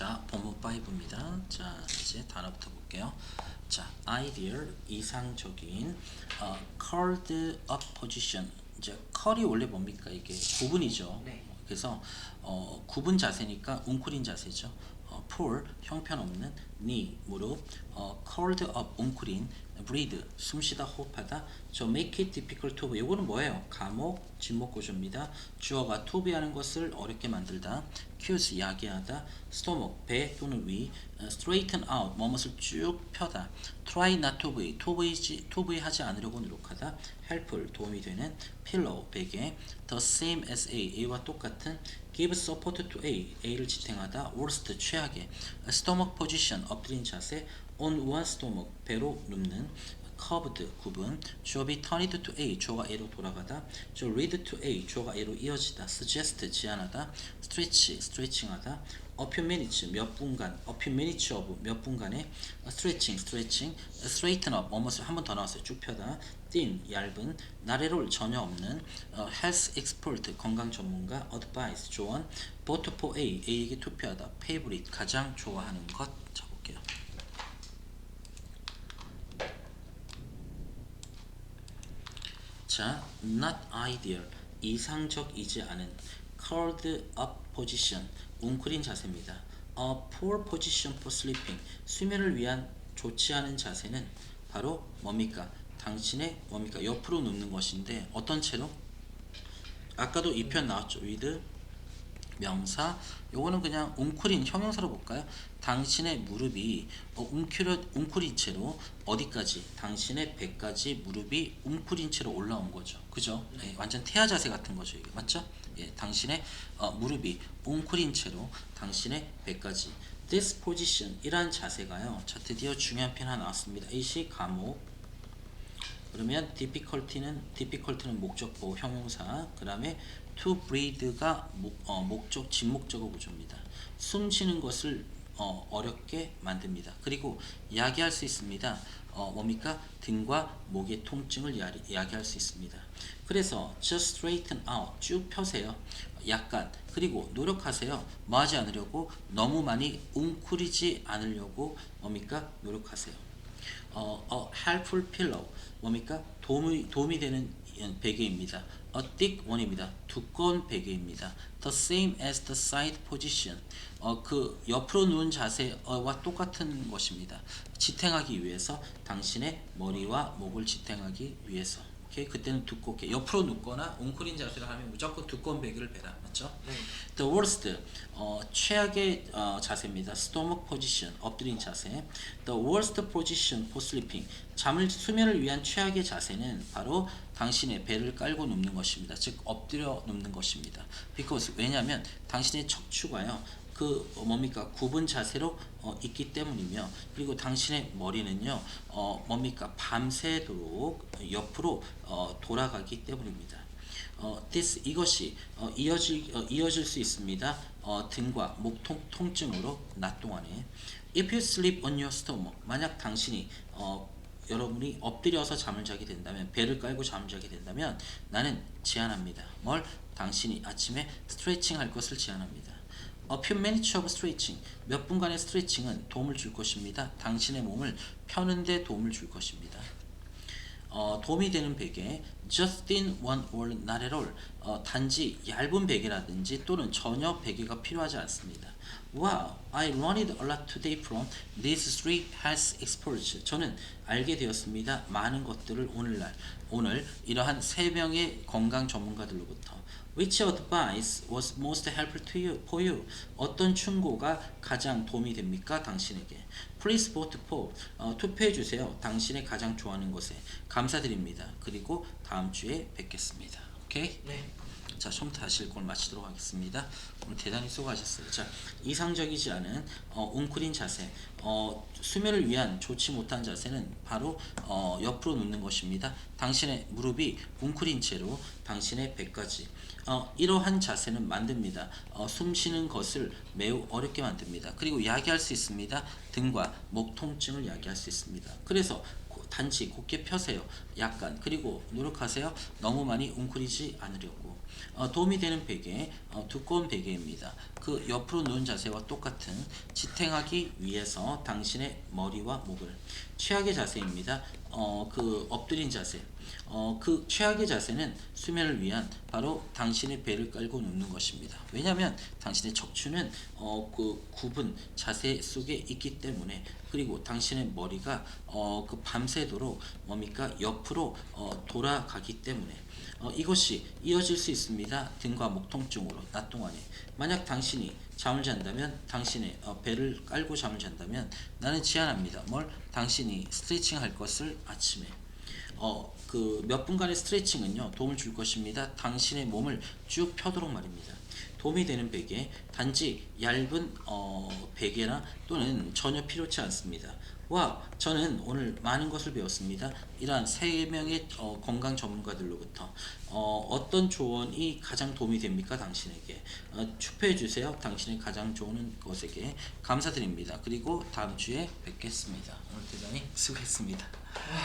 자, 본문 5입니다. 자, 이제 단어부터 볼게요. 자, ideal 이상적인 어, curled up position. 이제 컬이 원래 뭡니까? 이게 구분이죠. 네. 그래서 어, 구분 자세니까 웅크린 자세죠. 어, pull 형편없는 knee 무릎 어, curled up 웅크린 breathe 숨쉬다 호흡하다 저 make it difficult to 요거는 뭐예요? 감옥 진목 구조입니다. 주어가 to be 하는 것을 어렵게 만들다 accuse 야기하다 stomach 배 또는 위 어, straighten out 뭐뭇을 쭉 펴다 try not to be to be, to be 하지 않으려고 노력하다 helpful 도움이 되는 pillow 베개 the same as A A와 똑같은 give support to A A를 지탱하다 worst 최악의 stomach position 엎드린 자세 on one stomach 배로 눕는 curved 구분 주어비 turned to A 주어가 A로 돌아가다 저 lead to A 주어가 A로 이어지다 suggest 제안하다 stretch stretching하다 a few minutes 몇 분간 a few minutes of 몇 분간의 stretching stretching straighten up 뭐뭇을 한번 더 나왔어요 쭉 펴다 thin 얇은 나래롤 전혀 없는 어, health expert 건강 전문가 advice 조언 vote for A A에게 투표하다 favorite 가장 좋아하는 것 적을게요 자, not ideal, 이상적이지 않은 curled up position, 웅크린 자세입니다. A poor position for sleeping, 수면을 위한 좋지 않은 자세는 바로 뭡니까? 당신의 뭡니까? 옆으로 눕는 것인데 어떤 채로? 아까도 이 편 나왔죠. with 명사 요거는 그냥 웅크린 형용사로 볼까요? 당신의 무릎이 어, 웅크려, 웅크린 채로 어디까지? 당신의 배까지 무릎이 웅크린 채로 올라온 거죠. 그죠? 예, 완전 태아 자세 같은 거죠. 이게 맞죠? 예, 당신의 어, 무릎이 웅크린 채로 당신의 배까지 this position 이란 자세가요. 자 드디어 중요한 편 하나 나왔습니다. A시 감옥 그러면 difficulty는 difficulty는 목적보 형용사 그 다음에 to breathe가 목, 어, 목적 진목적어 구조입니다. 숨 쉬는 것을 어, 어렵게 만듭니다. 그리고 야기할 수 있습니다. 어, 뭡니까? 등과 목의 통증을 야, 야기할 수 있습니다. 그래서 just straighten out 쭉 펴세요. 약간 그리고 노력하세요. 뭐 하지 않으려고 너무 많이 웅크리지 않으려고 뭡니까? 노력하세요. 어, 어, helpful pillow 뭡니까? 도움이 도움이 되는 베개입니다. A thick one입니다. 두꺼운 베개입니다. The same as the side position. 어, 그 옆으로 누운 자세와 똑같은 것입니다. 지탱하기 위해서 당신의 머리와 목을 지탱하기 위해서. 오케이 그때는 두껍 게 옆으로 눕거나 웅크린 자세를 하면 무조건 두꺼운 베개를 베라 맞죠? 네. The worst 어, 최악의 어, 자세입니다. stomach position 엎드린 자세. The worst position for sleeping 잠을 수면을 위한 최악의 자세는 바로 당신의 배를 깔고 눕는 것입니다. 즉 엎드려 눕는 것입니다. Because 왜냐하면 당신의 척추가요. 그 어, 뭡니까 구분 자세로 어, 있기 때문이며 그리고 당신의 머리는요 어, 뭡니까 밤새도록 옆으로 어, 돌아가기 때문입니다. 어, this 이것이 어, 이어질 어, 이어질 수 있습니다. 어, 등과 목 통, 통증으로 낮 동안에 if you sleep on your stomach 만약 당신이 어, 여러분이 엎드려서 잠을 자게 된다면 배를 깔고 잠을 자게 된다면 나는 제안합니다. 뭘 당신이 아침에 스트레칭 할 것을 제안합니다. A few minutes of stretching 몇 분간의 스트레칭은 도움을 줄 것입니다. 당신의 몸을 펴는데 도움을 줄 것입니다. 어, 도움이 되는 베개 just thin one or not at all 어, 단지 얇은 베개라든지 또는 전혀 베개가 필요하지 않습니다. Wow, I learned a lot today from these three health experts. 저는 알게 되었습니다. 많은 것들을 오늘날 오늘 이러한 세 명의 건강 전문가들로부터 Which advice was most helpful to you, for you? 어떤 충고가 가장 도움이 됩니까? 당신에게. Please vote for. 어, 투표해 주세요. 당신의 가장 좋아하는 것에. 감사드립니다. 그리고 다음 주에 뵙겠습니다. 오케이? 네. 자, 처음부터 다시 읽고 마치도록 하겠습니다. 오늘 대단히 수고하셨어요. 자, 이상적이지 않은 어, 웅크린 자세, 어, 수면을 위한 좋지 못한 자세는 바로 어, 옆으로 눕는 것입니다. 당신의 무릎이 웅크린 채로 당신의 배까지 어, 이러한 자세는 만듭니다. 어, 숨 쉬는 것을 매우 어렵게 만듭니다. 그리고 야기할 수 있습니다. 등과 목 통증을 야기할 수 있습니다. 그래서 고- 단지 곧게 펴세요. 약간 그리고 노력하세요. 너무 많이 웅크리지 않으려고. 어, 도움이 되는 베개, 어, 두꺼운 베개입니다. 그 옆으로 누운 자세와 똑같은 지탱하기 위해서 당신의 머리와 목을 최악의 자세입니다. 어, 그 엎드린 자세. 어, 그 최악의 자세는 수면을 위한 바로 당신의 배를 깔고 눕는 것입니다. 왜냐하면 당신의 척추는 어, 그 굽은 자세 속에 있기 때문에 그리고 당신의 머리가 어, 그 밤새도록 뭡니까 옆으로 어, 돌아가기 때문에 어, 이것이 이어질 수 있습니다. 등과 목 통증으로 낮 동안에 만약 당신이 잠을 잔다면 당신의 어, 배를 깔고 잠을 잔다면 나는 제안합니다. 뭘 당신이 스트레칭 할 것을 아침에 어, 그 몇 분간의 스트레칭은요 도움을 줄 것입니다. 당신의 몸을 쭉 펴도록 말입니다. 도움이 되는 베개 단지 얇은 어, 베개나 또는 전혀 필요치 않습니다. 와 저는 오늘 많은 것을 배웠습니다. 이러한 세 명의 어, 건강 전문가들로부터 어, 어떤 조언이 가장 도움이 됩니까 당신에게 어, 투표해 주세요. 당신의 가장 좋은 것에게 감사드립니다. 그리고 다음 주에 뵙겠습니다. 오늘 대단히 수고했습니다.